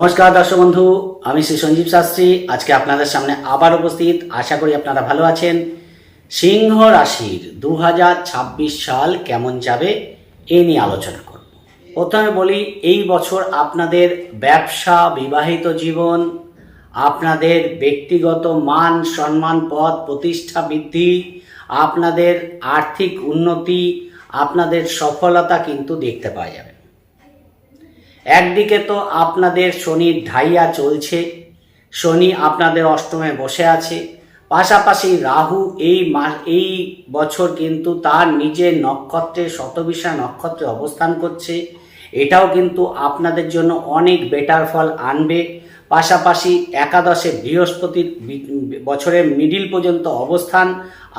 নমস্কার দর্শক বন্ধু, আমি শ্রী সঞ্জীব শাস্ত্রী। আজকে আপনাদের সামনে আবার উপস্থিত। আশা করি আপনারা ভালো আছেন। সিংহ রাশির দু হাজার ছাব্বিশ সাল কেমন যাবে এ নিয়ে আলোচনা করব। প্রথমে বলি, এই বছর আপনাদের ব্যবসা, বিবাহিত জীবন, আপনাদের ব্যক্তিগত মান, সম্মান, পদ, প্রতিষ্ঠা, বৃদ্ধি, আপনাদের আর্থিক উন্নতি, আপনাদের সফলতা কিন্তু দেখতে পাওয়া যাবে। একদিকে তো আপনাদের শনির ঢাইয়া চলছে, শনি আপনাদের অষ্টমে বসে আছে, পাশাপাশি রাহু এই মাস, এই বছর কিন্তু তার নিজের নক্ষত্রে, শতবিশা নক্ষত্রে অবস্থান করছে। এটাও কিন্তু আপনাদের জন্য অনেক বেটার ফল আনবে। পাশাপাশি একাদশে বৃহস্পতির বছরের মিডিল পর্যন্ত অবস্থান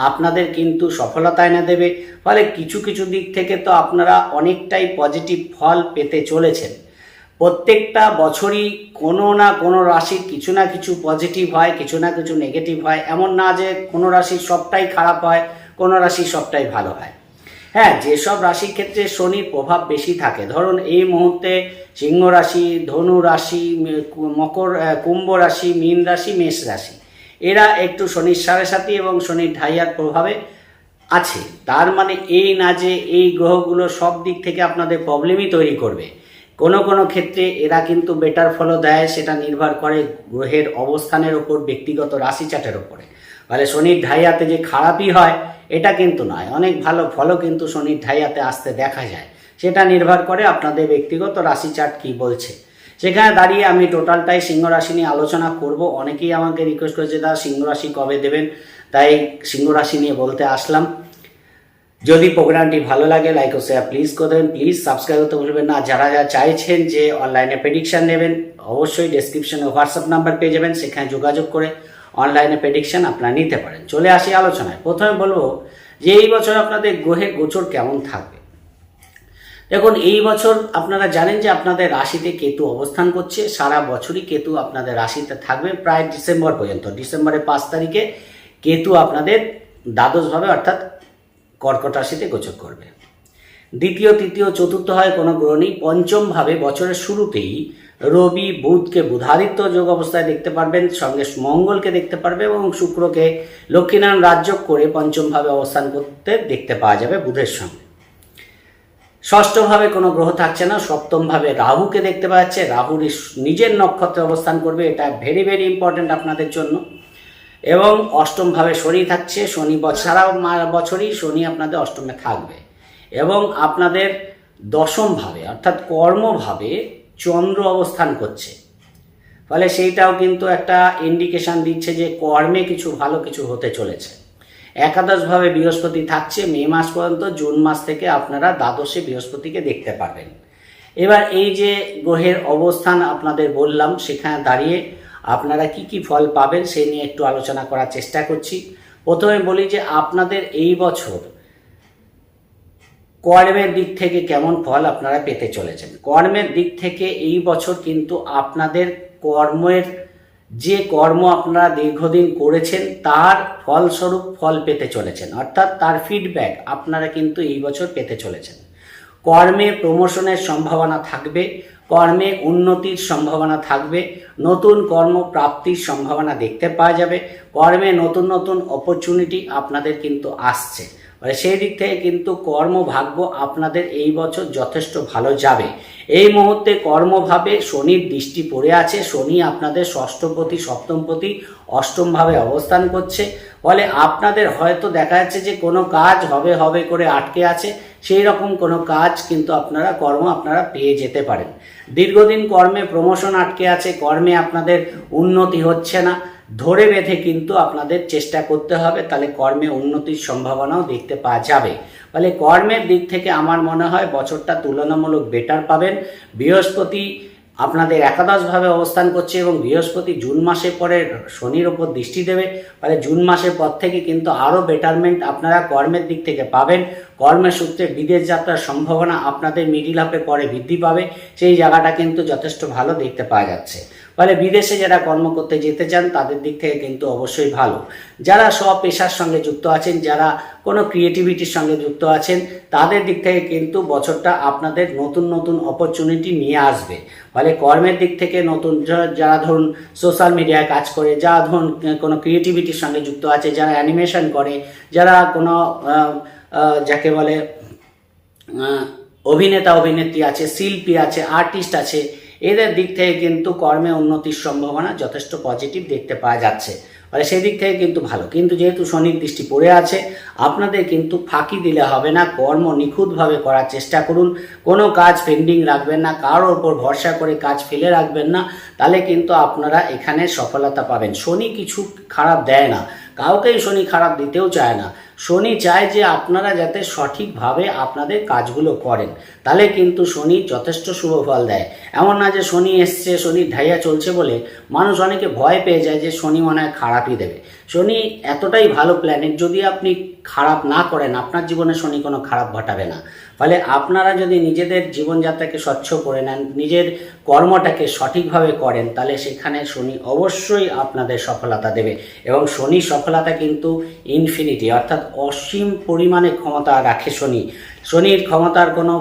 আপনাদের কিন্তু সফলতা এনে দেবে। ফলে কিছু কিছু দিক থেকে তো আপনারা অনেকটাই পজিটিভ ফল পেতে চলেছেন। প্রত্যেকটা বছরই কোনো না কোনো রাশির কিছু না কিছু পজিটিভ হয়, কিছু না কিছু নেগেটিভ হয়। এমন না যে কোনো রাশির সবটাই খারাপ হয়, কোনো রাশির সবটাই ভালো হয়। হ্যাঁ যেসব রাশির ক্ষেত্রে শনির প্রভাব বেশি থাকে, ধরুন এই মুহূর্তে সিংহ রাশি, ধনু রাশি মকর কুম্ভ রাশি, মীন রাশি, মেষ রাশি, এরা একটু শনির সাড়ে সাথী এবং শনির ঢাইয়ার প্রভাবে আছে। তার মানে এই না যে এই গ্রহগুলো সব দিক থেকে আপনাদের প্রবলেমই তৈরি করবে। কোনো কোনো ক্ষেত্রে এরা কিন্তু বেটার ফলও দেয়, সেটা নির্ভর করে গ্রহের অবস্থানের ওপর, ব্যক্তিগত রাশি চার্টের ওপরে। ফলে শনির ঢাইয়াতে যে খারাপই হয়, এটা কিন্তু নয়। অনেক ভালো ফলও কিন্তু শনির ঢাইয়াতে আসতে দেখা যায়। সেটা নির্ভর করে আপনাদের ব্যক্তিগত রাশি চার্ট কী বলছে। সেখানে দাঁড়িয়ে আমি টোটালটাই সিংহ রাশি নিয়ে আলোচনা করব। অনেকেই আমাকে রিকোয়েস্ট করেছে, দাদা সিংহ রাশি কবে দেবেন? তাই সিংহ রাশি নিয়ে বলতে আসলাম। যদি প্রোগ্রামটি ভালো লাগে লাইক ও শেয়ার প্লিজ করে দেবেন। প্লিজ সাবস্ক্রাইব করতে ভুলবেন না। যারা যারা চাইছেন যে অনলাইনে প্রেডিকশন নেবেন, অবশ্যই ডেসক্রিপশনে হোয়াটসঅ্যাপ নাম্বার পেয়ে যাবেন, সেখানে যোগাযোগ করে অনলাইনে প্রেডিকশন আপনারা নিতে পারেন। চলে আসি আলোচনায়। প্রথমে বলব যে এই বছর আপনাদের গ্রহের গোচর কেমন থাকবে? দেখুন, এই বছর আপনারা জানেন যে আপনাদের রাশিতে কেতু অবস্থান করছে। সারা বছরই কেতু আপনাদের রাশিতে থাকবে প্রায় ডিসেম্বর পর্যন্ত। ডিসেম্বরের পাঁচ তারিখে কেতু আপনাদের দ্বাদশভাবে, অর্থাৎ কর্কট রাশিতে গোচর করবে। দ্বিতীয়, তৃতীয়, চতুর্থ হয় কোনো গ্রহ নেই পঞ্চমভাবে বছরের শুরুতেই রবি, বুধকে বুধাদিত্য যোগ অবস্থায় দেখতে পারবেন। সঙ্গে মঙ্গলকে দেখতে পারবে এবং শুক্রকে লক্ষ্মীনারায়ণ রাজ্য করে পঞ্চমভাবে অবস্থান করতে দেখতে পাওয়া যাবে বুধের সঙ্গে। ষষ্ঠভাবে কোনো গ্রহ থাকছে না। সপ্তমভাবে রাহুকে দেখতে পাওয়া যাচ্ছে। রাহুর নিজের নক্ষত্রে অবস্থান করবে। এটা ভেরি ভেরি ইম্পর্ট্যান্ট আপনাদের জন্য। এবং অষ্টমভাবে শনি থাকছে, শনি সারা বছরই শনি আপনাদের অষ্টমে থাকবে। এবং আপনাদের দশমভাবে, অর্থাৎ কর্মভাবে চন্দ্র অবস্থান করছে। ফলে সেইটাও কিন্তু একটা ইন্ডিকেশন দিচ্ছে যে কর্মে কিছু ভালো কিছু হতে চলেছে। একাদশভাবে বৃহস্পতি থাকছে, মে মাস পর্যন্ত, জুন মাস থেকে আপনারা দ্বাদশে বৃহস্পতিকে দেখতে পাবেন এবার এই যে গ্রহের অবস্থান আপনাদের বললাম, সেখানে দাঁড়িয়ে আপনারা কি কি ফল পাবেন সেই নিয়ে একটু আলোচনা করার চেষ্টা করছি। প্রথমে বলি যে আপনাদের এই বছর কর্মের দিক থেকে কেমন ফল আপনারা পেতে চলেছেন। কর্মের দিক থেকে এই বছর কিন্তু আপনাদের কর্মের যে কর্ম আপনারা দীর্ঘদিন করেছেন, তার ফলস্বরূপ ফল পেতে চলেছেন। অর্থাৎ তার ফিডব্যাক আপনারা কিন্তু এই বছর পেতে চলেছেন। কর্মে প্রমোশনের সম্ভাবনা থাকবে। কর্মে উন্নতির সম্ভাবনা থাকবে, নতুন কর্ম প্রাপ্তির সম্ভাবনা দেখতে পাওয়া যাবে। কর্মে নতুন নতুন অপরচুনিটি আপনাদের কিন্তু আসছে। মানে সেই দিক থেকে কিন্তু কর্মভাগ্য আপনাদের এই বছর যথেষ্ট ভালো যাবে। এই মুহূর্তে কর্মভাবে শনির দৃষ্টি পড়ে আছে। শনি আপনাদের ষষ্ঠপতি, সপ্তমপতি, অষ্টমভাবে অবস্থান করছে। ফলে আপনাদের হয়তো দেখা যাচ্ছে যে কোনো কাজ হবে হবে করে আটকে আছে। সেই রকম কোনো কাজ কিন্তু আপনারা, কর্ম আপনারা পেয়ে যেতে পারেন। দীর্ঘদিন কর্মে প্রমোশন আটকে আছে, কর্মে আপনাদের উন্নতি হচ্ছে না। ধরে বেঁধে কিন্তু আপনাদের চেষ্টা করতে হবে, তাহলে কর্মে উন্নতির সম্ভাবনাও দেখতে পাওয়া যাবে। ফলে কর্মের দিক থেকে আমার মনে হয় বছরটা তুলনামূলক বেটার পাবেন। বৃহস্পতি আপনাদের একাদশভাবে অবস্থান করছে এবং বৃহস্পতি জুন মাসের পরে শনির ওপর দৃষ্টি দেবে, ফলে জুন মাসের পর থেকে কিন্তু আরও বেটারমেন্ট আপনারা কর্মের দিক থেকে পাবেন। কর্মের সূত্রে বিদেশ যাত্রার সম্ভাবনা আপনাদের মিডিল হাফে পরে বৃদ্ধি পাবে। সেই জায়গাটা কিন্তু যথেষ্ট ভালো দেখতে পাওয়া যাচ্ছে। ফলে বিদেশে যারা কর্ম করতে যেতে চান, তাদের দিক থেকে কিন্তু অবশ্যই ভালো। যারা সব পেশার সঙ্গে যুক্ত আছেন, যারা কোনো ক্রিয়েটিভিটির সঙ্গে যুক্ত আছেন, তাদের দিক থেকে কিন্তু বছরটা আপনাদের নতুন নতুন অপরচুনিটি নিয়ে আসবে। ফলে কর্মের দিক থেকে নতুন যারা ধরুন সোশ্যাল মিডিয়ায় কাজ করে যারা ধরুন কোনো ক্রিয়েটিভিটির সঙ্গে যুক্ত আছে, যারা অ্যানিমেশন করে, যারা কোনো যাকে বলে অভিনেতা, অভিনেত্রী আছে, শিল্পী আছে আর্টিস্ট আছে এদের দিক থেকে কিন্তু কর্মে উন্নতির সম্ভাবনা যথেষ্ট পজিটিভ দেখতে পাওয়া যাচ্ছে। ফলে সেই দিক থেকে কিন্তু ভালো। কিন্তু যেহেতু শনির দৃষ্টি পড়ে আছে, আপনাদের কিন্তু ফাঁকি দিলে হবে না। কর্ম নিখুঁতভাবে করার চেষ্টা করুন। কোনো কাজ পেন্ডিং রাখবেন না কারোর ওপর ভরসা করে কাজ ফেলে রাখবেন না। তাহলে কিন্তু আপনারা এখানে সফলতা পাবেন। শনি কিছু খারাপ দেয় না। কাউকেই শনি খারাপ দিতেও চায় না। শনি চায় যে আপনারা যাতে সঠিকভাবে আপনাদের কাজগুলো করেন। তাহলে কিন্তু শনি যথেষ্ট শুভ ফল দেয়। এমন না যে শনি এসছে শনি ঢাইয়া চলছে বলে মানুষ অনেকে ভয় পেয়ে যায় যে শনি মনে হয় খারাপই দেবে। শনি এতটাই ভালো প্ল্যানেট যদি আপনি খারাপ না করেন, আপনার জীবনে শনি কোনো খারাপ ঘটাবে না। ফলে আপনারা যদি নিজেদের জীবনযাত্রাকে স্বচ্ছ করে নেন, নিজের কর্মটাকে সঠিকভাবে করেন, তাহলে সেখানে শনি অবশ্যই আপনাদের সফলতা দেবে। এবং শনি সফলতা কিন্তু ইনফিনিটি অর্থাৎ অসীম পরিমাণে ক্ষমতা রাখে শনি। শনির ক্ষমতার কোনো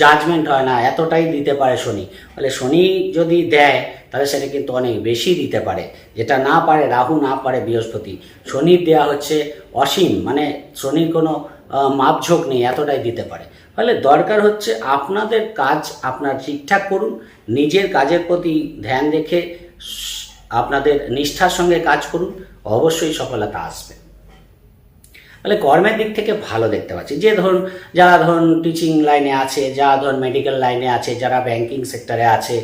জাজমেন্ট হয় না, এতটাই দিতে পারে শনি। ফলে শনি যদি দেয়, তাহলে সেটা কিন্তু অনেক বেশি দিতে পারে। যেটা না পারে, রাহু না পারে, বৃহস্পতি। শনির দেয়া হচ্ছে অসীম মানে শনির কোনো মাপঝোঁক নেই, এতটাই দিতে পারে। ফলে দরকার হচ্ছে আপনাদের কাজ আপনার ঠিকঠাক করুন, নিজের কাজের প্রতি ধ্যান রেখে আপনাদের নিষ্ঠার সঙ্গে কাজ করুন, অবশ্যই সফলতা আসবে। তাহলে কর্মের দিক থেকে ভালো দেখতে পাচ্ছি। যে ধরুন, যারা ধরুন টিচিং লাইনে আছে, যারা ধরুন মেডিকেল লাইনে আছে, যারা ব্যাংকিং সেক্টরে আছে,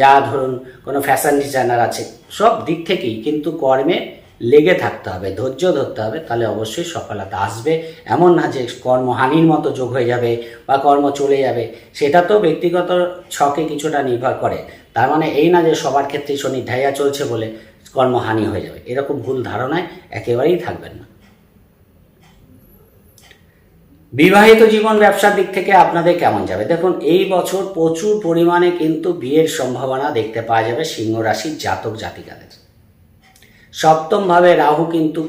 যারা ধরুন কোনো ফ্যাশন ডিজাইনার আছে, সব দিক থেকেই কিন্তু কর্মে লেগে থাকতে হবে, ধৈর্য ধরতে হবে, তাহলে অবশ্যই সফলতা আসবে। এমন না যে কর্মহানির মতো যোগ হয়ে যাবে বা কর্ম চলে যাবে, সেটা তো ব্যক্তিগত ছকে কিছুটা নির্ভর করে। তার মানে এই না যে সবার ক্ষেত্রেই শনি ঢাইয়া চলছে বলে কর্মহানি হয়ে যাবে, এরকম ভুল ধারণায় একেবারেই থাকবেন না। বিবাহিত জীবন ব্যবসার দিক থেকে আপনাদের কেমন যাবে? দেখুন, এই বছর প্রচুর পরিমাণে কিন্তু বিয়ের সম্ভাবনা দেখতে পাওয়া যাবে সিংহ রাশির জাতক জাতিকাদের। সপ্তমভাবে রাহু কিন্তু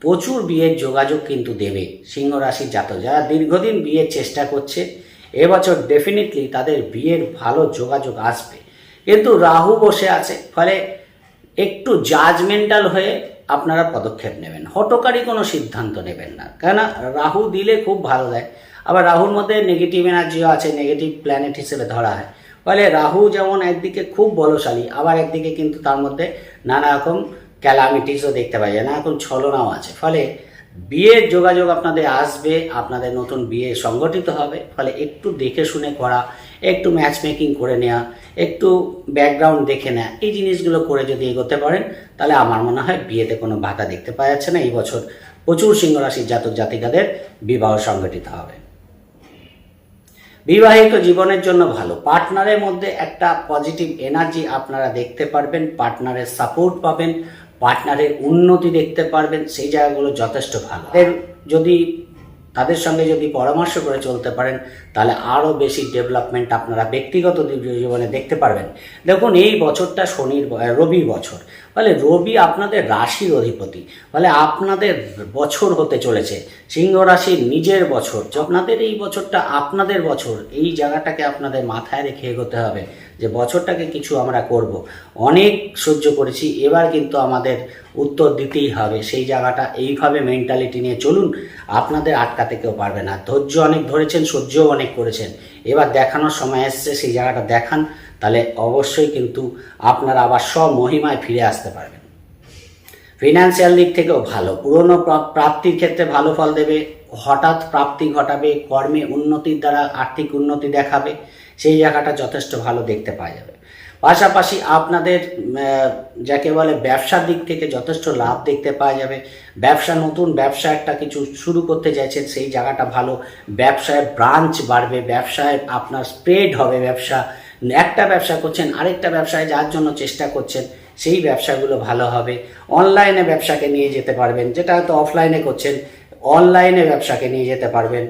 প্রচুর বিয়ের যোগাযোগ কিন্তু দেবে সিংহ রাশির জাতক। যারা দীর্ঘদিন বিয়ের চেষ্টা করছে, এবছর ডেফিনেটলি তাদের বিয়ের ভালো যোগাযোগ আসবে। কিন্তু রাহু বসে আছে, ফলে একটু জাজমেন্টাল হয়ে আপনারা পদক্ষেপ নেবেন। হটকারী কোনো সিদ্ধান্ত নেবেন না। কেন রাহু দিলে খুব ভালো দেয়। আবার রাহুর মধ্যে নেগেটিভ এনার্জিও আছে নেগেটিভ প্ল্যানেট হিসেবে ধরা হয়। ফলে রাহু যেমন একদিকে খুব বলশালী, আবার একদিকে কিন্তু তার মধ্যে নানা রকম ক্যালামিটিসও দেখতে পাই নানা রকম ছলনাও আছে। ফলে বিয়ের যোগাযোগ আপনাদের আসবে, আপনাদের নতুন বিয়ে সংগঠিত হবে, ফলে একটু দেখে শুনে করা, একটু ম্যাচ মেকিং করে নেওয়া একটু ব্যাকগ্রাউন্ড দেখে নেওয়া এই জিনিসগুলো করে যদি এগোতে পারেন, তাহলে আমার মনে হয় বিয়েতে কোনো বাধা দেখতে পাওয়া যাচ্ছে না। এই বছর প্রচুর সিংহ রাশির জাতক জাতিকাদের বিবাহ সংগঠিত হবে। বিবাহিত জীবনের জন্য ভালো। পার্টনারের মধ্যে একটা পজিটিভ এনার্জি আপনারা দেখতে পারবেন পার্টনারের সাপোর্ট পাবেন। পার্টনারের উন্নতি দেখতে পারবেন, সেই জায়গাগুলো যথেষ্ট ভালো। যদি, তাদের সঙ্গে যদি পরামর্শ করে চলতে পারেন, তাহলে আরও বেশি ডেভেলপমেন্ট আপনারা ব্যক্তিগত জীবনে দেখতে পারবেন। দেখুন, এই বছরটা শনির রবি বছর। ফলে রবি আপনাদের রাশির অধিপতি। ফলে আপনাদের বছর হতে চলেছে। সিংহ রাশির নিজের বছর। আপনাদের এই বছরটা আপনাদের বছর, এই জায়গাটাকে আপনাদের মাথায় রেখে এগোতে হবে যে বছরটাকে কিছু আমরা করব। অনেক সহ্য করেছি, এবার কিন্তু আমাদের উত্তর দিতেই হবে। সেই জায়গাটা এইভাবে মেন্টালিটি নিয়ে চলুন, আপনাদের আটকাতে কেউ পারবে না। ধৈর্য অনেক ধরেছেন, সহ্যও অনেক করেছেন। এবার দেখানোর সময় এসছে, সেই জায়গাটা দেখান। তাহলে অবশ্যই কিন্তু আপনারা আবার সব মহিমায় ফিরে আসতে পারবেন। ফিনান্সিয়াল দিক থেকেও ভালো। পুরনো প্রাপ্তির ক্ষেত্রে ভালো ফল দেবে। হঠাৎ প্রাপ্তি ঘটাবে, কর্মে উন্নতির দ্বারা আর্থিক উন্নতি দেখাবে। সেই জায়গাটা যথেষ্ট ভালো দেখতে পাওয়া যাবে। পাশাপাশি আপনাদের যাকে বলে ব্যবসার দিক থেকে যথেষ্ট লাভ দেখতে পাওয়া যাবে। ব্যবসা, নতুন ব্যবসা একটা কিছু শুরু করতে চাইছেন সেই জায়গাটা ভালো। ব্যবসায় ব্রাঞ্চ বাড়বে, ব্যবসায় আপনার স্প্রেড হবে ব্যবসা। একটা ব্যবসা করছেন, আরেকটা ব্যবসায় যার জন্য চেষ্টা করছেন, সেই ব্যবসাগুলো ভালো হবে। অনলাইনে ব্যবসাকে নিয়ে যেতে পারবেন, যেটা হয়তো অফলাইনে করছেন। অনলাইনে ব্যবসাকে নিয়ে যেতে পারবেন।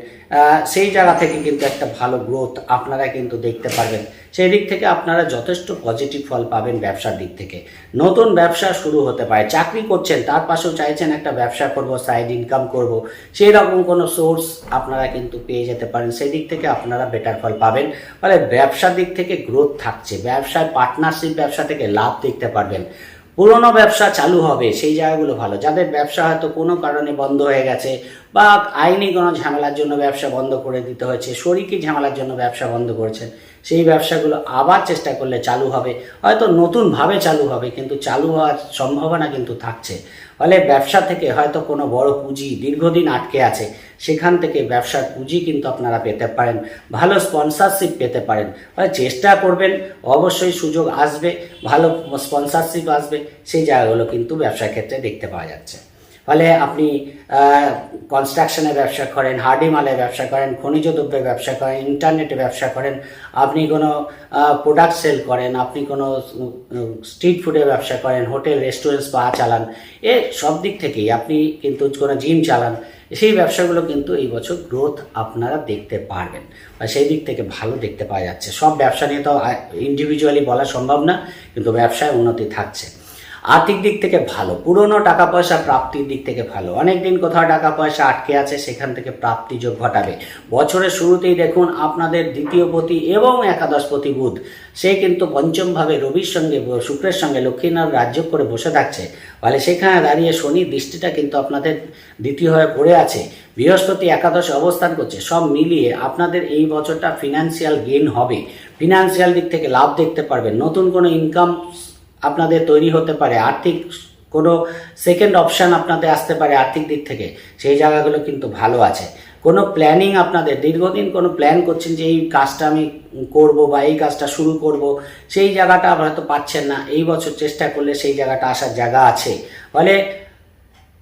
সেই জায়গা থেকে কিন্তু একটা ভালো গ্রোথ আপনারা কিন্তু দেখতে পারবেন। সেই দিক থেকে আপনারা যথেষ্ট পজিটিভ ফল পাবেন ব্যবসার দিক থেকে। নতুন ব্যবসা শুরু হতে পারে। চাকরি করছেন, তার পাশেও চাইছেন একটা ব্যবসা করব সাইড ইনকাম করব। সেই রকম কোনো সোর্স আপনারা কিন্তু পেয়ে যেতে পারেন। সেই দিক থেকে আপনারা বেটার ফল পাবেন। ফলে ব্যবসার দিক থেকে গ্রোথ থাকছে। ব্যবসায় পার্টনারশিপ ব্যবসা থেকে লাভ দেখতে পারবেন। পুরনো ব্যবসা চালু হবে, সেই জায়গাগুলো ভালো। যাদের ব্যবসা হয়তো কোনো কারণে বন্ধ হয়ে গেছে বা আইনি কোনো ঝামেলার জন্য ব্যবসা বন্ধ করে দিতে হয়েছে, শরিকি ঝামেলার জন্য ব্যবসা বন্ধ করেছেন সেই ব্যবসাগুলো আবার চেষ্টা করলে চালু হবে। হয়তো নতুনভাবে চালু হবে, কিন্তু চালু হওয়ার সম্ভাবনা কিন্তু থাকছে। ফলে ব্যবসা থেকে হয়তো কোনো বড় পুঁজি দীর্ঘদিন আটকে আছে, সেখান থেকে ব্যবসার পুঁজি কিন্তু আপনারা পেতে পারেন, ভালো স্পন্সরশিপ পেতে পারেন। ফলে চেষ্টা করবেন, অবশ্যই সুযোগ আসবে, ভালো স্পন্সরশিপ আসবে, সেই জায়গাগুলো কিন্তু ব্যবসার ক্ষেত্রে দেখতে পাওয়া যাচ্ছে। ফলে আপনি কনস্ট্রাকশনের ব্যবসা করেন, হার্ডি মালের ব্যবসা করেন, খনিজ দ্রব্যের ব্যবসা করেন ইন্টারনেটে ব্যবসা করেন, আপনি কোনো প্রোডাক্ট সেল করেন, আপনি কোনো স্ট্রিট ফুডের ব্যবসা করেন হোটেল রেস্টুরেন্ট স্পা চালান, এ সব দিক থেকেই আপনি কিন্তু কোনো জিম চালান, সেই ব্যবসাগুলো কিন্তু এই বছর গ্রোথ আপনারা দেখতে পারবেন বা সেই দিক থেকে ভালো দেখতে পাওয়া যাচ্ছে। সব ব্যবসা নিয়ে তো ইন্ডিভিজুয়ালি বলা সম্ভব না, কিন্তু ব্যবসায় উন্নতি থাকছে। আর্থিক দিক থেকে ভালো। পুরনো টাকা পয়সা প্রাপ্তির দিক থেকে ভালো। অনেক দিন কোথাও টাকা পয়সা আটকে আছে, সেখান থেকে প্রাপ্তি যোগ ঘটাবে। বছরের শুরুতেই দেখুন আপনাদের দ্বিতীয় পতি এবং একাদশ পতি বুধ। সে কিন্তু পঞ্চমভাবে রবির সঙ্গে, শুক্রের সঙ্গে লক্ষ্মীনাথ রাজ্য করে বসে থাকছে। ফলে সেখানে দাঁড়িয়ে শনির দৃষ্টিটা কিন্তু আপনাদের দ্বিতীয় হয়ে পড়ে আছে। বৃহস্পতি একাদশে অবস্থান করছে। সব মিলিয়ে আপনাদের এই বছরটা ফিনান্সিয়াল গেইন হবে। ফিনান্সিয়াল দিক থেকে লাভ দেখতে পারবেন। নতুন কোনো ইনকাম আপনাদের তৈরি হতে পারে। আর্থিক কোনো সেকেন্ড অপশান আপনাদের আসতে পারে আর্থিক দিক থেকে। সেই জায়গাগুলো কিন্তু ভালো আছে। কোনো প্ল্যানিং আপনাদের, দীর্ঘদিন কোনো প্ল্যান করছেন যে এই কাজটা আমি করব বা এই কাজটা শুরু করব, সেই জায়গাটা আপনার হয়তো পাচ্ছেন না। এই বছর চেষ্টা করলে সেই জায়গাটা আসার জায়গা আছে। ফলে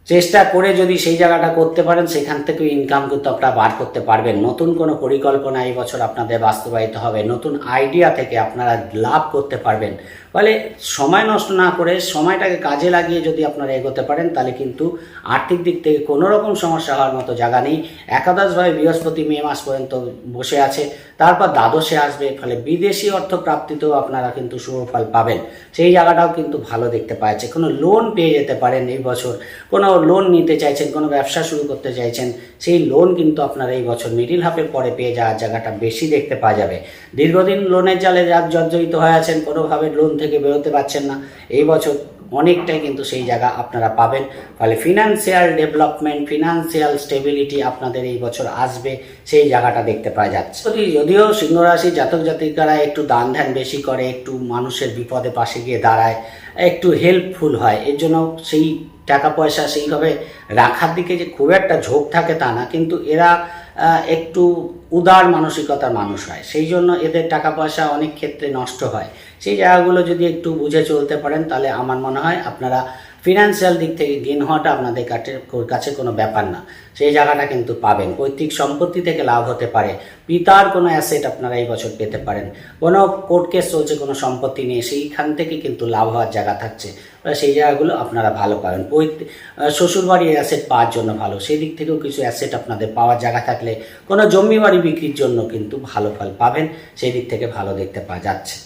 চেষ্টা করে যদি সেই জায়গাটা করতে পারেন, সেখান থেকেও ইনকাম কিন্তু আপনারা বার করতে পারবেন। নতুন কোনো পরিকল্পনা এই বছর আপনাদের বাস্তবায়িত হবে। নতুন আইডিয়া থেকে আপনারা লাভ করতে পারবেন। ফলে সময় নষ্ট না করে সময়টাকে কাজে লাগিয়ে যদি আপনারা এগোতে পারেন, তাহলে কিন্তু আর্থিক দিক থেকে কোনো রকম সমস্যা হওয়ার মতো জায়গা নেই। একাদশভাবে বৃহস্পতি মে মাস পর্যন্ত বসে আছে, তারপর দ্বাদশে আসবে, ফলে বিদেশি অর্থ প্রাপ্তিতেও আপনারা কিন্তু শুভফল পাবেন। সেই জায়গাটাও কিন্তু ভালো দেখতে পাওয়া যাচ্ছে কোনো লোন পেয়ে যেতে পারেন এই বছর। কোনো লোন নিতে চাইছেন, কোনো ব্যবসা শুরু করতে চাইছেন, সেই লোন কিন্তু আপনারা এই বছর মিডিল হাফের পরে পেয়ে যাওয়ার জায়গাটা বেশি দেখতে পাওয়া যাবে। দীর্ঘদিন লোনের জালে জর্জরিত হয়ে আছেন, কোনোভাবে লোন থেকে বেরোতে পারছেন না। এই বছর অনেকটাই কিন্তু সেই জায়গা আপনারা পাবেন। ফলে ফিনান্সিয়াল ডেভেলপমেন্ট ফিনান্সিয়াল স্টেবিলিটি আপনাদের এই বছর আসবে, সেই জায়গাটা দেখতে পাওয়া যাচ্ছে। যদি যদিও সিংহরাশি জাতক জাতিকারা একটু দান ধ্যান বেশি করে, একটু মানুষের বিপদে পাশে গিয়ে দাঁড়ায়, একটু হেল্পফুল হয়, এর জন্য সেই টাকা পয়সা সেইভাবে রাখার দিকে যে খুব একটা ঝোঁক থাকে তা না, কিন্তু এরা একটু উদার মানসিকতার মানুষ হয়। সেই জন্য এদের টাকা পয়সা অনেক ক্ষেত্রে নষ্ট হয়। সেই জায়গাগুলো যদি একটু বুঝে চলতে পারেন, তাহলে আমার মনে হয় আপনারা ফিনান্সিয়াল দিক থেকে গেন হওয়াটা আপনাদের কাছে কোনো ব্যাপার না। সেই জায়গাটা কিন্তু পাবেন। পৈতৃক সম্পত্তি থেকে লাভ হতে পারে। পিতার কোনো অ্যাসেট আপনারা এই বছর পেতে পারেন। কোনো কোর্ট কেস চলছে, কোনো সম্পত্তি নিয়ে, সেইখান থেকে কিন্তু লাভ হওয়ার জায়গা থাকছে। সেই জায়গাগুলো আপনারা ভালো পাবেন। শ্বশুরবাড়ির অ্যাসেট পাওয়ার জন্য ভালো। সেই দিক থেকেও কিছু অ্যাসেট আপনাদের পাওয়ার জায়গা থাকলে কোনো জমি বাড়ি বিক্রির জন্য কিন্তু ভালো ফল পাবেন। সেই দিক থেকে ভালো দেখতে পাওয়া যাচ্ছে।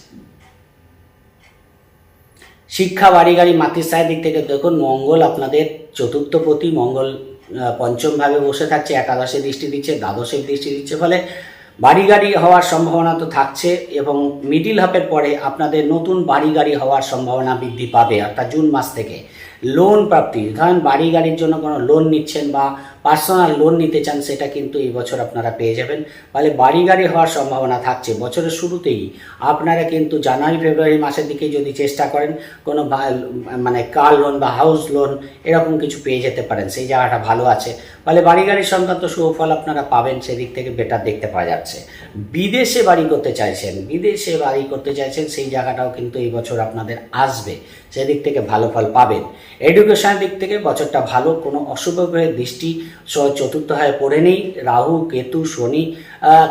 শিক্ষা বাড়ি গাড়ি মাতৃস্থায়ের দিক থেকে দেখুন মঙ্গল আপনাদের চতুর্থ প্রতি মঙ্গল আহ, পঞ্চম ভাবে বসে থাকছে একাদশে দৃষ্টি দিচ্ছে দ্বাদশে দৃষ্টি দিচ্ছে ফলে বাড়ি গাড়ি হওয়ার সম্ভাবনা তো থাকছে এবং মিডিল হাফের পরে আপনাদের নতুন বাড়ি গাড়ি হওয়ার সম্ভাবনা বৃদ্ধি পাবে অর্থাৎ জুন মাস থেকে। লোন প্রাপ্তি ধরেন বাড়ি গাড়ির জন্য কোনো লোন নিচ্ছেন বা পার্সোনাল লোন নিতে চান, সেটা কিন্তু এই বছর আপনারা পেয়ে যাবেন। ফলে বাড়ি গাড়ি হওয়ার সম্ভাবনা থাকছে। বছরের শুরুতেই আপনারা কিন্তু জানুয়ারি, ফেব্রুয়ারি মাসের দিকে যদি চেষ্টা করেন, কোনো মানে কার লোন বা হাউস লোন, এরকম কিছু পেয়ে যেতে পারেন। সেই জায়গাটা ভালো আছে। ফলে বাড়ি গাড়ির সংক্রান্ত সুফল আপনারা পাবেন, সেদিক থেকে বেটার দেখতে পাওয়া যাচ্ছে। বিদেশে বাড়ি করতে চাইছেন, বিদেশে বাড়ি করতে চাইছেন, সেই জায়গাটাও কিন্তু এই বছর আপনাদের আসবে। সেদিক থেকে ভালো ফল পাবেন। এডুকেশনের দিক থেকে বছরটা ভালো, কোনো অশুভ গ্রহের দৃষ্টি চতুর্থ হয় পড়ে নেই রাহু, কেতু, শনি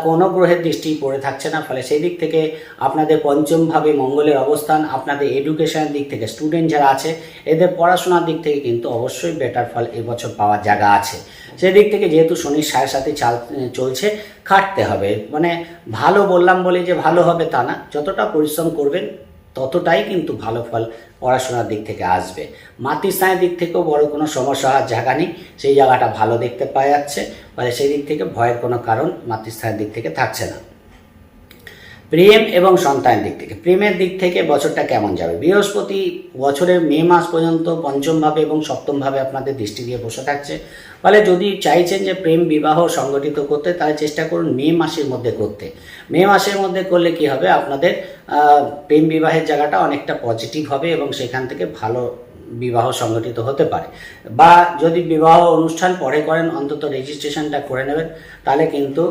কোনো গ্রহের দৃষ্টি পড়ে থাকছে না। ফলে সেই দিক থেকে আপনাদের পঞ্চমভাবে মঙ্গলের অবস্থান, আপনাদের এডুকেশনের দিক থেকে স্টুডেন্ট যারা আছে, এদের পড়াশোনার দিক থেকে কিন্তু অবশ্যই বেটার ফল এবছর পাওয়ার জায়গা আছে। সেদিক থেকে যেহেতু শনির সাড়ে সাথে চাল চলছে, খাটতে হবে। মানে ভালো বললাম বলে যে ভালো হবে তা না। যতটা পরিশ্রম করবেন, ততটাই কিন্তু ভালো ফল পড়াশোনার দিক থেকে আসবে। মাতৃস্থানের দিক থেকেও বড় কোনো সমস্যা হওয়ার জায়গা নেই। সেই জায়গাটা ভালো দেখতে পাওয়া যাচ্ছে। ফলে সেই দিক থেকে ভয়ের কোনো কারণ মাতৃস্থানের দিক থেকে থাকছে না। প্রেম এবং সন্তানের দিক থেকে। প্রেমের দিক থেকে বছরটা কেমন যাবে? বৃহস্পতি বছরের মে মাস পর্যন্ত পঞ্চমভাবে এবং সপ্তমভাবে আপনাদের দৃষ্টি দিয়ে বসে থাকছে। ফলে যদি চাইছেন যে প্রেম, বিবাহ সংগঠিত করতে, তাহলে চেষ্টা করুন মে মাসের মধ্যে করতে। মে মাসের মধ্যে করলে কি হবে? আপনাদের প্রেম বিবাহের জায়গাটা অনেকটা পজিটিভ হবে এবং সেখান থেকে ভালো বিবাহ সংগঠিত হতে পারে। বা যদি বিবাহ অনুষ্ঠান পরে করেন, অন্তত রেজিস্ট্রেশনটা করে নেবেন, তাহলে কিন্তু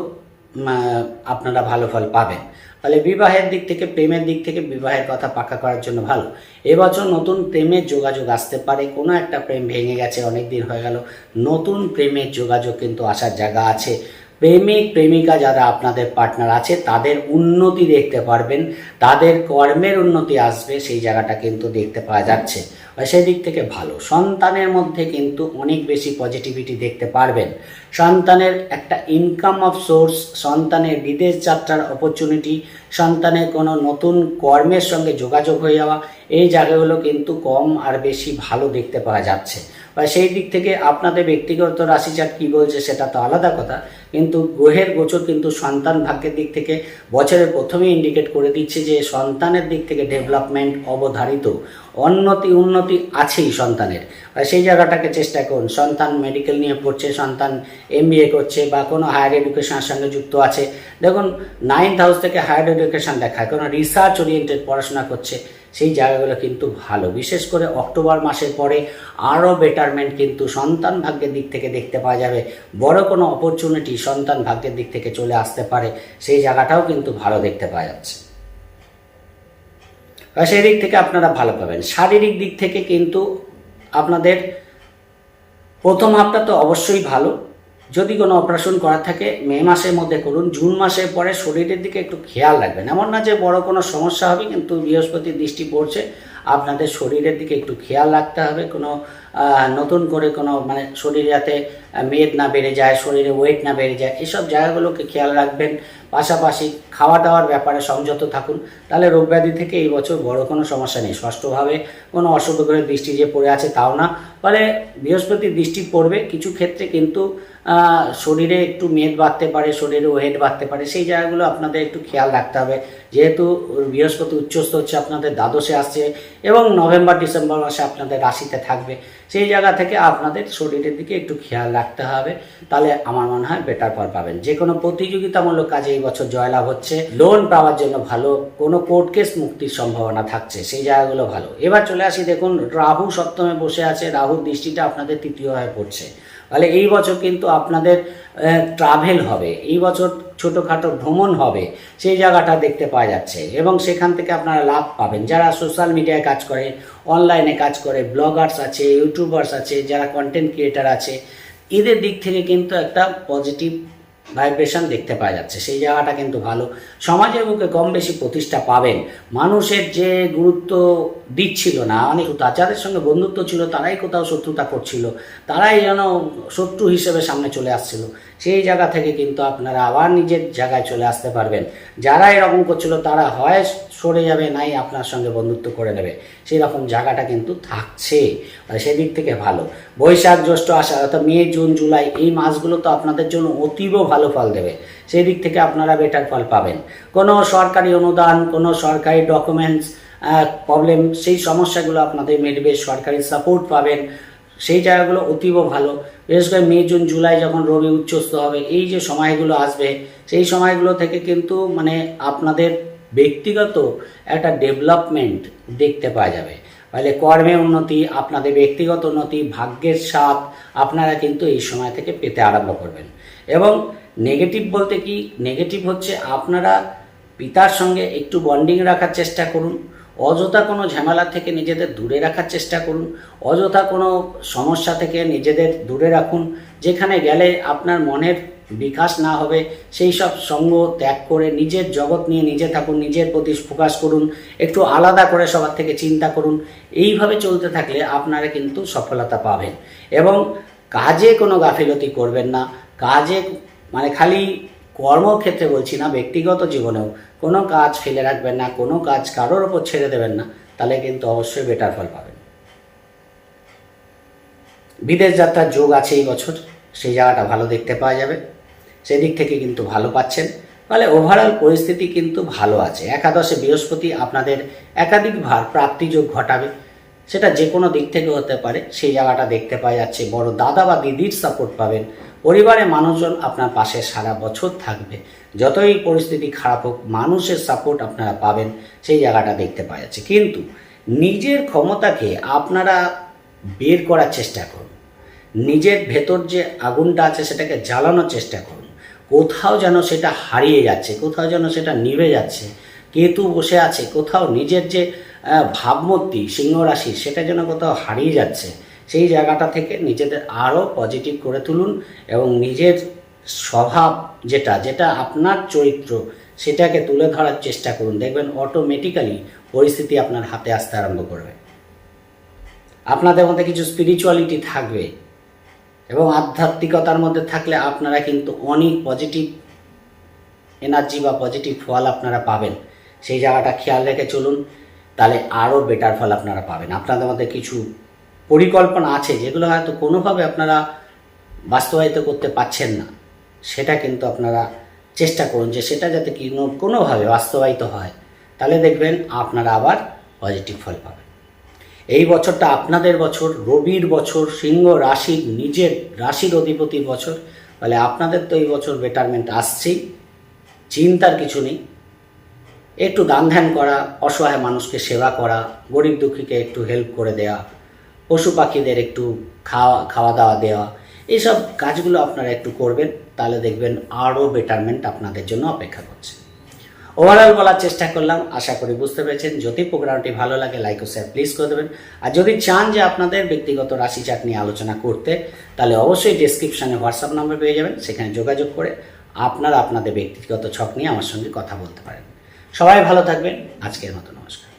আপনারা ভালো ফল পাবেন। তাহলে বিবাহের দিক থেকে, প্রেমের দিক থেকে বিবাহের কথা পাকা করার জন্য ভালো। এবছর নতুন প্রেমের যোগাযোগ আসতে পারে, কোনো একটা প্রেম ভেঙে গেছে, অনেক দিন হয়ে গেল। নতুন প্রেমের যোগাযোগ কিন্তু আসার জায়গা আছে। প্রেমিক, প্রেমিকা যারা আপনাদের পার্টনার আছে, তাদের উন্নতি দেখতে পারবেন, তাদের কর্মের উন্নতি আসবে, সেই জায়গাটা কিন্তু দেখতে পাওয়া যাচ্ছে। সেই দিক থেকে ভালো। সন্তানের মধ্যে কিন্তু অনেক বেশি পজিটিভিটি দেখতে পারবেন। সন্তানের একটা ইনকাম অফ সোর্স সন্তানের বিদেশ যাত্রার অপরচুনিটি সন্তানের কোনো নতুন কর্মের সঙ্গে যোগাযোগ হয়ে যাওয়া, এই জায়গাগুলো কিন্তু কম আর বেশি ভালো দেখতে পাওয়া যাচ্ছে। বা সেই দিক থেকে আপনাদের ব্যক্তিগত রাশিচার কী বলছে সেটা তো আলাদা কথা। কিন্তু গ্রহের গোচর কিন্তু সন্তান ভাগ্যের দিক থেকে বছরের প্রথমেই ইন্ডিকেট করে দিচ্ছে যে সন্তানের দিক থেকে ডেভেলপমেন্ট অবধারিত। উন্নতি উন্নতি আছেই সন্তানের। সেই জায়গাটাকে চেষ্টা করুন। সন্তান মেডিকেল নিয়ে পড়ছে, সন্তান এম করছে বা কোনো হায়ার এডুকেশনের সঙ্গে যুক্ত আছে। দেখুন নাইন্থ হাউস থেকে হায়ার এডুকেশন দেখায়। কোনো রিসার্চ ওরিয়েন্টেড পড়াশোনা করছে। সেই জায়গাগুলো কিন্তু ভালো। বিশেষ করে অক্টোবর মাসের পরে আরও বেটারমেন্ট কিন্তু সন্তান ভাগ্যের দিক থেকে দেখতে পাওয়া যাবে। বড় কোনো অপরচুনিটি সন্তান ভাগ্যের দিক থেকে চলে আসতে পারে, সেই জায়গাটাও কিন্তু ভালো দেখতে পাওয়া যাচ্ছে। সেই দিক থেকে আপনারা ভালো পাবেন। শারীরিক দিক থেকে কিন্তু আপনাদের প্রথম হাফটা তো অবশ্যই ভালো। যদি কোনো অপারেশন করা থাকে, মে মাসের মধ্যে করুন। জুন মাসের পরে শরীরের দিকে একটু খেয়াল রাখবেন। এমন না যে বড় কোনো সমস্যা হবে, কিন্তু বৃহস্পতির দৃষ্টি পড়ছে, আপনাদের শরীরের দিকে একটু খেয়াল রাখতে হবে। কোনো নতুন করে কোনো মানে শরীর যাতে মেদ না বেড়ে যায়, শরীরে ওয়েট না বেড়ে যায়, এসব জায়গাগুলোকে খেয়াল রাখবেন। পাশাপাশি খাওয়া দাওয়ার ব্যাপারে সংযত থাকুন। তাহলে রোগ ব্যাধি থেকে এই বছর বড় কোনো সমস্যা নেই। ষষ্ঠভাবে কোনো অশুভ গ্রহের দৃষ্টি যে পড়ে আছে তাও না। ফলে বৃহস্পতির দৃষ্টি পড়বে। কিছু ক্ষেত্রে কিন্তু শরীরে একটু মেদ বাড়তে পারে, শরীরে ওয়েট বাড়তে পারে, সেই জায়গাগুলো আপনাদের একটু খেয়াল রাখতে হবে। যেহেতু বৃহস্পতি উচ্চস্থ হচ্ছে, আপনাদের দ্বাদশে আসছে এবং নভেম্বর, ডিসেম্বর মাসে আপনাদের রাশিতে থাকবে। সেই জায়গা থেকে আপনাদের শরীরের দিকে একটু খেয়াল রাখতে হবে। তাহলে আমার মনে হয় বেটার ফল পাবেন। যে কোনো প্রতিযোগিতামূলক কাজে এই বছর জয়লাভ হচ্ছে। লোন পাওয়ার জন্য ভালো, কোনো কোর্ট কেস মুক্তির সম্ভাবনা থাকছে, সেই জায়গাগুলো ভালো। এবার চলে আসি, দেখুন, রাহু সপ্তমে বসে আছে, রাহুর দৃষ্টিটা আপনাদের তৃতীয় হয়ে পড়ছে। তাহলে এই বছর কিন্তু আপনাদের ট্রাভেল হবে, এই বছর ছোটোখাটো ভ্রমণ হবে, সেই জায়গাটা দেখতে পাওয়া যাচ্ছে এবং সেখান থেকে আপনারা লাভ পাবেন। যারা সোশ্যাল মিডিয়ায় কাজ করে অনলাইনে কাজ করে ব্লগার্স আছে ইউটিউবার্স আছে, যারা কন্টেন্ট ক্রিয়েটার আছে, এদের দিক থেকে কিন্তু একটা পজিটিভ ভাইব্রেশন দেখতে পাওয়া যাচ্ছে। সেই জায়গাটা কিন্তু ভালো। সমাজের বুকে কম বেশি প্রতিষ্ঠা পাবেন। মানুষের যে গুরুত্ব দিচ্ছিল না, অনেক যাদের সঙ্গে বন্ধুত্ব ছিল, তারাই কোথাও শত্রুতা করছিল। তারাই যেন শত্রু হিসেবে সামনে চলে আসছিল। সেই জায়গা থেকে কিন্তু আপনারা আবার নিজের জায়গায় চলে আসতে পারবেন। যারা এরকম করছিল, তারা হয় সরে যাবে, নাই আপনার সঙ্গে বন্ধুত্ব করে নেবে। সেই রকম জায়গাটা কিন্তু থাকছে। সেদিক থেকে ভালো। বৈশাখ, জ্যৈষ্ঠ, আষাঢ় অর্থাৎ মে, জুন, জুলাই, এই মাসগুলো তো আপনাদের জন্য অতীব ভালো ফল দেবে। সেই দিক থেকে আপনারা বেটার ফল পাবেন। কোনো সরকারি অনুদান, কোনো সরকারি ডকুমেন্টস প্রবলেম সেই সমস্যাগুলো আপনাদের মিটবে। সরকারি সাপোর্ট পাবেন। সেই জায়গাগুলো অতীব ভালো। বিশেষ করে মে, জুন, জুলাই যখন রবি উচ্চস্থ হবে, এই যে সময়গুলো আসবে, সেই সময়গুলো থেকে কিন্তু মানে আপনাদের ব্যক্তিগত একটা ডেভেলপমেন্ট দেখতে পাওয়া যাবে। ফলে কর্মে উন্নতি, আপনাদের ব্যক্তিগত উন্নতি, ভাগ্যের সাথ আপনারা কিন্তু এই সময় থেকে পেতে আরম্ভ করবেন। এবং নেগেটিভ বলতে কি? নেগেটিভ হচ্ছে আপনারা পিতার সঙ্গে একটু বন্ডিং রাখার চেষ্টা করুন। অযথা কোনো ঝামেলা থেকে নিজেদের দূরে রাখার চেষ্টা করুন। অযথা কোনো সমস্যা থেকে নিজেদের দূরে রাখুন। যেখানে গেলে আপনার মনের বিকাশ না হবে, সেই সব সঙ্গ ত্যাগ করে নিজের জগৎ নিয়ে নিজে থাকুন, নিজের প্রতি ফোকাস করুন, একটু আলাদা করে সবার থেকে চিন্তা করুন। এইভাবে চলতে থাকলে আপনারা কিন্তু সফলতা পাবেন। এবং কাজে কোনো গাফিলতি করবেন না। কাজে মানে খালি কর্মক্ষেত্রে বলছি না, ব্যক্তিগত জীবনেও। কোনো কাজ ফেলে রাখবেন না, কোনো কাজ কারোর ওপর ছেড়ে দেবেন না, তাহলে কিন্তু অবশ্যই বেটার ফল পাবেন। বিদেশ যাত্রার যোগ আছে এই বছর, সেই জায়গাটা ভালো দেখতে পাওয়া যাবে। সেদিক থেকে কিন্তু ভালো পাচ্ছেন। ফলে ওভারঅল পরিস্থিতি কিন্তু ভালো আছে। একাদশে বৃহস্পতি আপনাদের একাধিক ভার প্রাপ্তিযোগ ঘটাবে। সেটা যে কোনো দিক থেকে হতে পারে, সেই জায়গাটা দেখতে পাওয়া যাচ্ছে। বড় দাদা বা দিদির সাপোর্ট পাবেন। পরিবারের মানুষজন আপনার পাশে সারা বছর থাকবে। যতই পরিস্থিতি খারাপ হোক, মানুষের সাপোর্ট আপনারা পাবেন, সেই জায়গাটা দেখতে পাওয়া যাচ্ছে। কিন্তু নিজের ক্ষমতাকে আপনারা বের করার চেষ্টা করুন। নিজের ভেতর যে আগুনটা আছে, সেটাকে জ্বালানোর চেষ্টা করুন। কোথাও যেন সেটা হারিয়ে যাচ্ছে, কোথাও যেন সেটা নিভে যাচ্ছে, কেতু বসে আছে, কোথাও নিজের যে ভাবমূর্তি সিংহ রাশি সেটা যেন কোথাও হারিয়ে যাচ্ছে। সেই জায়গাটা থেকে নিজেদের আরও পজিটিভ করে তুলুন এবং নিজের স্বভাব যেটা যেটা আপনার চরিত্র, সেটাকে তুলে ধরার চেষ্টা করুন। দেখবেন অটোমেটিক্যালি পরিস্থিতি আপনার হাতে আসতে আরম্ভ করবে। আপনাদের মধ্যে কিছু স্পিরিচুয়ালিটি থাকবে এবং আধ্যাত্মিকতার মধ্যে থাকলে আপনারা কিন্তু অনেক পজিটিভ এনার্জি বা পজিটিভ ফল আপনারা পাবেন। সেই জায়গাটা খেয়াল রেখে চলুন, তাহলে আরও বেটার ফল আপনারা পাবেন। আপনাদের মধ্যে কিছু পরিকল্পনা আছে, যেগুলো হয়তো কোনোভাবে আপনারা বাস্তবায়িত করতে পারছেন না, সেটা কিন্তু আপনারা চেষ্টা করুন যে সেটা যাতে কোনো, কোনোভাবে বাস্তবায়িত হয়। তাহলে দেখবেন আপনারা আবার পজিটিভ ফল পাবেন। এই বছরটা আপনাদের বছর, রবির বছর, সিংহ রাশির নিজের রাশির অধিপতির বছর ফলে আপনাদের তো এই বছর বেটারমেন্ট আসছেই, চিন্তার কিছু নেই। একটু দান ধ্যান করা, অসহায় মানুষকে সেবা করা, গরিব দুঃখীকে একটু হেল্প করে দেওয়া পশু পাখিদের একটু খাওয়া খাওয়া দাওয়া দেওয়া এইসব কাজগুলো আপনারা একটু করবেন, তাহলে দেখবেন আরও বেটারমেন্ট আপনাদের জন্য অপেক্ষা করছে। ওভারঅল বলার চেষ্টা করলাম, আশা করি বুঝতে পেরেছেন। যদি প্রোগ্রামটি ভালো লাগে লাইক ও শেয়ার প্লিজ করে দেবেন। আর যদি চান যে আপনাদের ব্যক্তিগত রাশি চাট নিয়ে আলোচনা করতে, তাহলে অবশ্যই ডেসক্রিপশনে হোয়াটসঅ্যাপ নাম্বার পেয়ে যাবেন, সেখানে যোগাযোগ করে আপনারা আপনাদের ব্যক্তিগত ছক নিয়ে আমার সঙ্গে কথা বলতে পারেন। সবাই ভালো থাকবেন, আজকের মতো নমস্কার।